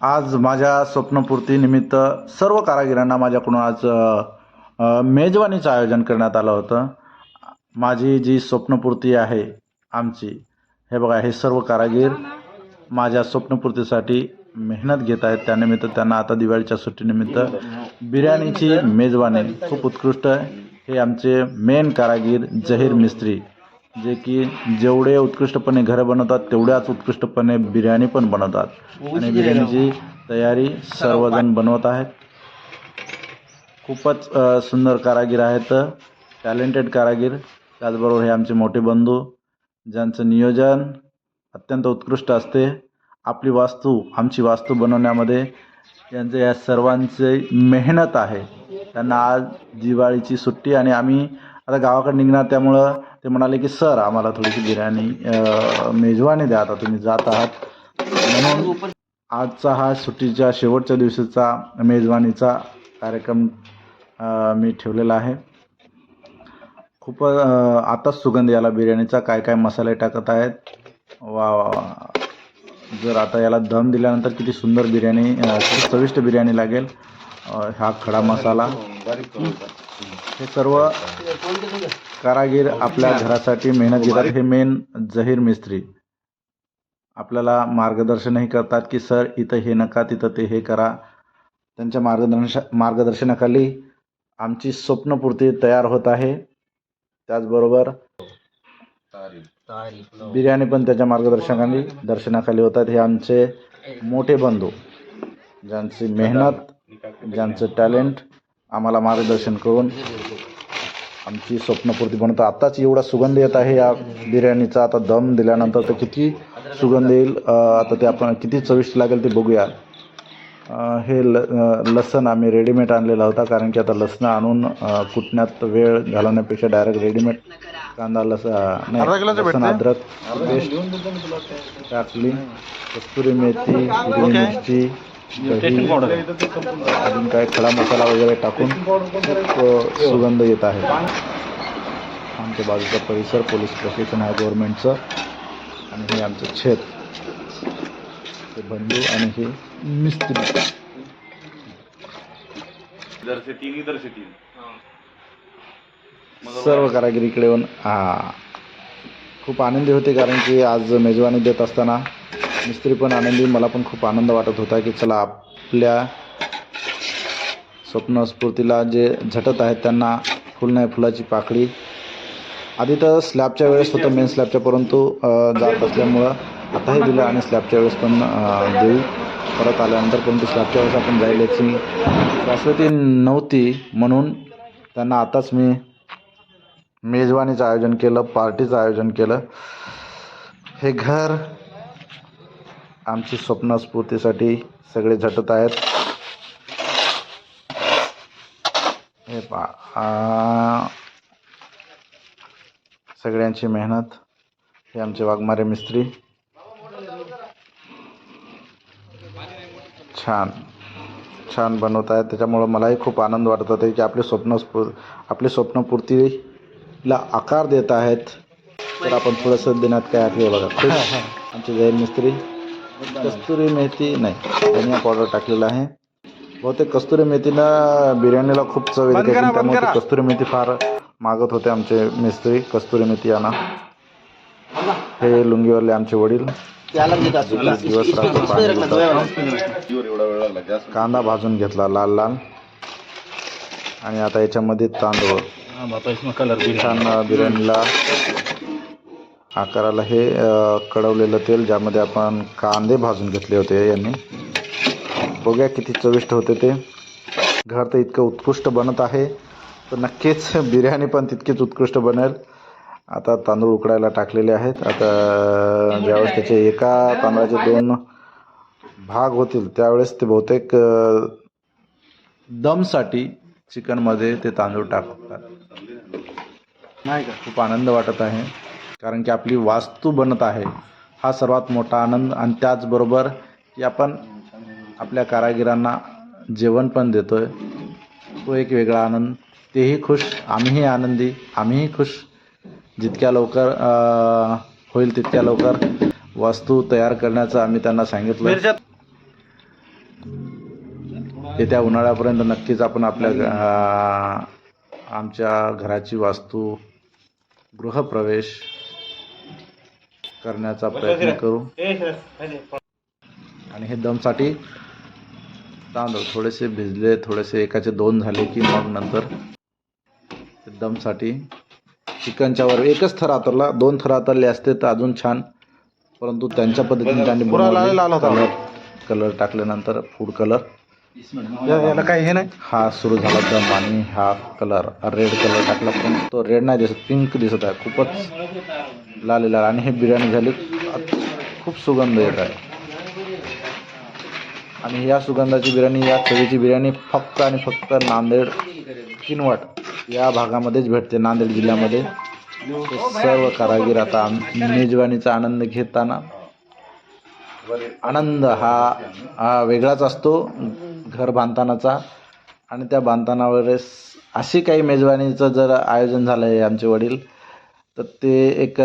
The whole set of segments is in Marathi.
आज माझ्या स्वप्नपूर्तीनिमित्त सर्व कारागिरांना माझ्याकडून आज मेजवानीचं आयोजन करण्यात आलं होतं. माझी जी स्वप्नपूर्ती आहे आमची हे बघा हे सर्व कारागीर माझ्या स्वप्नपूर्तीसाठी मेहनत घेत आहेत. त्यानिमित्त त्यांना आता दिवाळीच्या सुट्टीनिमित्त बिर्याणीची मेजवानी खूप उत्कृष्ट आहे. हे आमचे मेन कारागीर जहीर मिस्त्री जे की जेवढे उत्कृष्टपणे घरं बनवतात तेवढ्याच उत्कृष्टपणे बिर्याणी पण बनवतात. आणि बिर्याणीची तयारी सर्वजण बनवत आहेत. खूपच सुंदर कारागीर आहेत टॅलेंटेड कारागीर. त्याचबरोबर हे आमचे मोठे बंधू ज्यांचं नियोजन अत्यंत उत्कृष्ट असते. आपली वास्तू आमची वास्तू बनवण्यामध्ये यांचे या सर्वांचे मेहनत आहे. त्यांना आज दिवाळीची सुट्टी आणि आम्ही आता गावाकडे निघणार त्यामुळं ते म्हणाले की सर आम्हाला थोडीशी बिर्याणी मेजवानी द्या आता तुम्ही जात आहात. म्हणून आजचा हा सुट्टीच्या शेवटच्या दिवशीचा मेजवानीचा कार्यक्रम मी ठेवलेला आहे. खूप आताच सुगंध याला बिर्याणीचा काय काय मसाले टाकत आहेत. वा वा वा. जर आता याला दम दिल्यानंतर किती सुंदर बिर्याणी चविष्ट बिर्याणी लागेल. हा खडा मसाला. हे सर्व कारागीर आपल्या घरासाठी मेहनत घेतात. हे मेन जहीर मिस्त्री. आपल्याला मार्गदर्शनही करतात की सर इथं हे नका तिथं ते हे करा. त्यांच्या मार्गदर्श मार्गदर्शनाखाली आमची स्वप्नपूर्ती तयार होत आहे. त्याचबरोबर बिर्याणी पण त्याच्या मार्गदर्शनाखाली दर्शनाखाली होतात. हे आमचे मोठे बंधू ज्यांची मेहनत ज्यांचं टॅलेंट आम्हाला मार्गदर्शन करून आमची स्वप्नपूर्ती बनवतात आत्ताच एवढा सुगंध येत आहे या बिर्याणीचा. आता दम दिल्यानंतर तर किती सुगंध येईल आता ते आपण किती चविष्ट लागेल ते बघूया. हे ल लसण आम्ही रेडीमेड आणलेला होता कारण की आता लसणं आणून कुटण्यात वेळ घालवण्यापेक्षा डायरेक्ट रेडीमेड कांदा लस लसण अद्रक पेस्ट टाकली कस्तुरी मेथी हिरवी मिरची अजून काय खडा मसाला वगैरे टाकून सुगंध येत आहे. आमच्या बाजूचा परिसर पोलीस प्रशासन आहे गव्हर्नमेंटचं आणि हे आमचं छेद हे बंधू आणि हे मिस्त्री. इधर से तीन इधर से तीन. सर्व कारागिरी इकडे येऊन हा. खूप आनंदी होते कारण की आज मेजवानी देत असताना मिस्त्री पण आनंदी मला पण खूप आनंद वाटत होता की चला आपल्या स्वप्नस्फूर्तीला जे झटत आहेत त्यांना फुल नाही फुलाची पाकळी आधी तर स्लॅबच्या वेळेस होतं मेन स्लॅबच्या परंतु जात असल्यामुळं आताही दिलं आणि स्लॅबच्या वेळेस पण देऊ. परत आल्यानंतर परंतु स्लॅबच्या वेळेस आपण जाईल याची शाश्वती नव्हती म्हणून त्यांना आताच मी मेजवानीचं आयोजन केलं पार्टीचं आयोजन केलं. हे घर आमची स्वप्नस्फूर्तीसाठी सगळे झटत आहेत. हे पा सगळ्यांची मेहनत. हे आमचे वाघमारे मिस्त्री. छान. छान बनवत आहेत. त्याच्यामुळं मलाही खूप आनंद वाटत होते की आपले स्वप्न आपली स्वप्नपूर्तीला आकार देत आहेत. तर आपण थोडंसं देण्यात काय आहे बघा. आमचे जैन मिस्त्री. कस्तुरी मेथी नाही धनिया पावडर टाकलेला आहे. बहुतेक कस्तुरी मेथीनं बिर्याणीला खूप चव येते त्यामुळे ते कस्तुरी मेथी फार मागत होते आमचे मिस्त्री कस्तुरी मेथी आणा. हे लुंगीवरले आमचे वडील. दिवस कांदा भाजून घेतला लाल लाल. आणि आता याच्यामध्ये तांदूळ. छान बिर्याणीला आकाराला हे कडवलेलं तेल ज्यामध्ये आपण कांदे भाजून घेतले होते यांनी. बघूया किती चविष्ट होते ते. घर तर इतकं उत्कृष्ट बनत आहे. तर नक्कीच बिर्याणी पण तितकीच उत्कृष्ट बनेल. आता तांदूळ उकडायला टाकलेले आहेत. आता ज्यावेळेस त्याचे एका तांदळाचे दोन भाग होतील त्यावेळेस ते बहुतेक दमसाठी चिकनमध्ये ते तांदूळ टाकतात. नाही का? खूप आनंद वाटत आहे. कारण की आपली वास्तू बनत आहे. हा सर्वात मोठा आनंद आणि त्याचबरोबर की आपण आपल्या कारागिरांना जेवण पण देतो आहे तो एक वेगळा आनंद. तेही खुश. आम्हीही आनंदी. आम्हीही खुश. जितक्या लवकर होईल तितक्या लवकर वास्तू तयार करण्याचं आम्ही त्यांना सांगितलं येत्या उन्हाळ्यापर्यंत नक्कीच आपण आपल्या आमच्या घराची वास्तू गृहप्रवेश करण्याचा प्रयत्न करू. आणि हे दमसाठी तांदूळ थोडेसे भिजले थोडेसे एकाचे दोन झाले की मग नंतर दमसाठी चिकनच्या वर एकच थर आतरला दोन थर आतरले असते तर अजून छान. परंतु त्यांच्या पद्धतीने त्यांनी कलर कलर टाकल्यानंतर फूड कलर याला काही हे नाही. हा सुरू झाला दम आणि हा कलर रेड कलर टाकला पण तो रेड नाही दिसत पिंक दिसत आहे. खूपच लाल लाल आणि हे बिर्याणी झाली. खूप सुगंध येत आहे. आणि या सुगंधाची बिर्याणी या चवीची बिर्याणी फक्त आणि फक्त नांदेड किनवट या भागामध्येच भेटते नांदेड जिल्ह्यामध्ये. सर्व कारागीर आता आम- मेजवानीचा आनंद घेताना. आनंद हा हा वेगळाच असतो. घर बांधतानाचा आणि त्या बांधताना अशी काही मेजवानीचं जर आयोजन झालं आहे आमचे वडील तर ते एक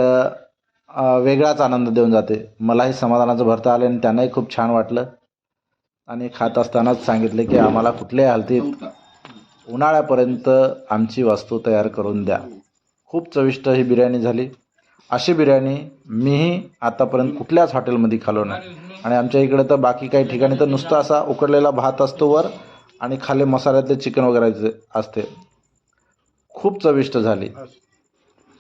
वेगळाच आनंद देऊन जाते. मलाही समाधानाचं भरता आलं आणि त्यांनाही खूप छान वाटलं. आणि खात असतानाच सांगितले की आम्हाला कुठल्याही हालतीत उन्हाळ्यापर्यंत आमची वास्तू तयार करून द्या. खूप चविष्ट ही बिर्याणी झाली. अशी बिर्याणी मीही आतापर्यंत कुठल्याच हॉटेलमध्ये खालो नाही. आणि आमच्या इकडे तर बाकी काही ठिकाणी तर नुसता असा उकडलेला भात असतो वर आणि खाली मसाल्यातले चिकन वगैरे असते. खूप चविष्ट झाली.